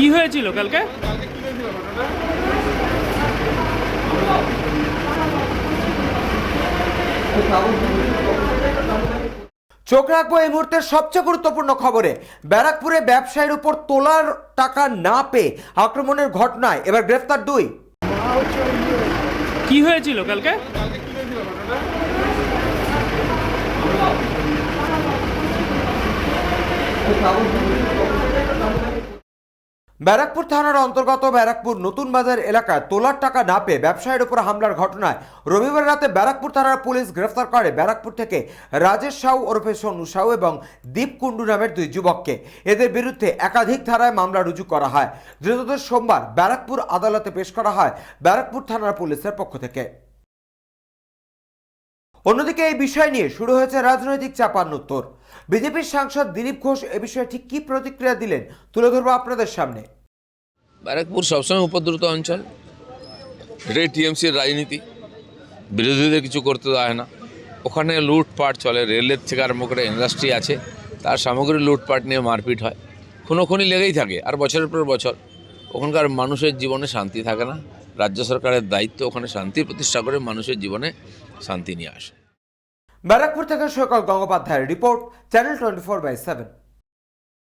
কি হয়েছিল কালকে? চোখ রাখব এই মুহূর্তের সবচেয়ে গুরুত্বপূর্ণ খবরে। ব্যারাকপুরে ব্যবসায়ীর উপর তোলার টাকা না পেয়ে আক্রমণের ঘটনায় এবার গ্রেফতার দুই। কি হয়েছিল কালকে? ব্যারাকপুর থানার অন্তর্গত ব্যারাকপুর নতুন বাজার এলাকায় তোলার টাকা না পেয়ে ব্যবসায়ীর উপর হামলার ঘটনায় রবিবার রাতে ব্যারাকপুর থানার পুলিশ গ্রেফতার করে ব্যারাকপুর থেকে রাজেশ সাউ ওরফে সোনু সাউ এবং দীপ কুণ্ডু নামের দুই যুবককে। এদের বিরুদ্ধে একাধিক ধারায় মামলা রুজু করা হয়। ধৃতদের সোমবার ব্যারাকপুর আদালতে পেশ করা হয় ব্যারাকপুর থানার পুলিশের পক্ষ থেকে। অন্যদিকে এই বিষয় নিয়ে শুরু হয়েছে রাজনৈতিক চাপান্নোত্তর বিজেপির সাংসদ দিলীপ ঘোষ এ বিষয়ে ঠিক কী প্রতিক্রিয়া দিলেন তুলে ধরবো আপনাদের সামনে। ব্যারাকপুর সবসময় উপদ্রুত অঞ্চল। এটাই টিএমসির রাজনীতি। বিরোধীদের কিছু করতে দেয় না। ওখানে লুটপাট চলে, রেলের থেকে আরম্ভ করে ইন্ডাস্ট্রি আছে। তার সামগ্রী লুটপাট নিয়ে মারপিট হয়। খুনোখুনি লেগেই থাকে, আর বছরের পর বছর। ওখানকার মানুষের জীবনে শান্তি থাকে না। রাজ্য সরকারের দায়িত্ব ওখানে শান্তি প্রতিষ্ঠা করে মানুষের জীবনে শান্তি নিয়ে আসে। ব্যারাকপুর থেকে সৈকত গঙ্গোপাধ্যায়ের report channel twenty four by seven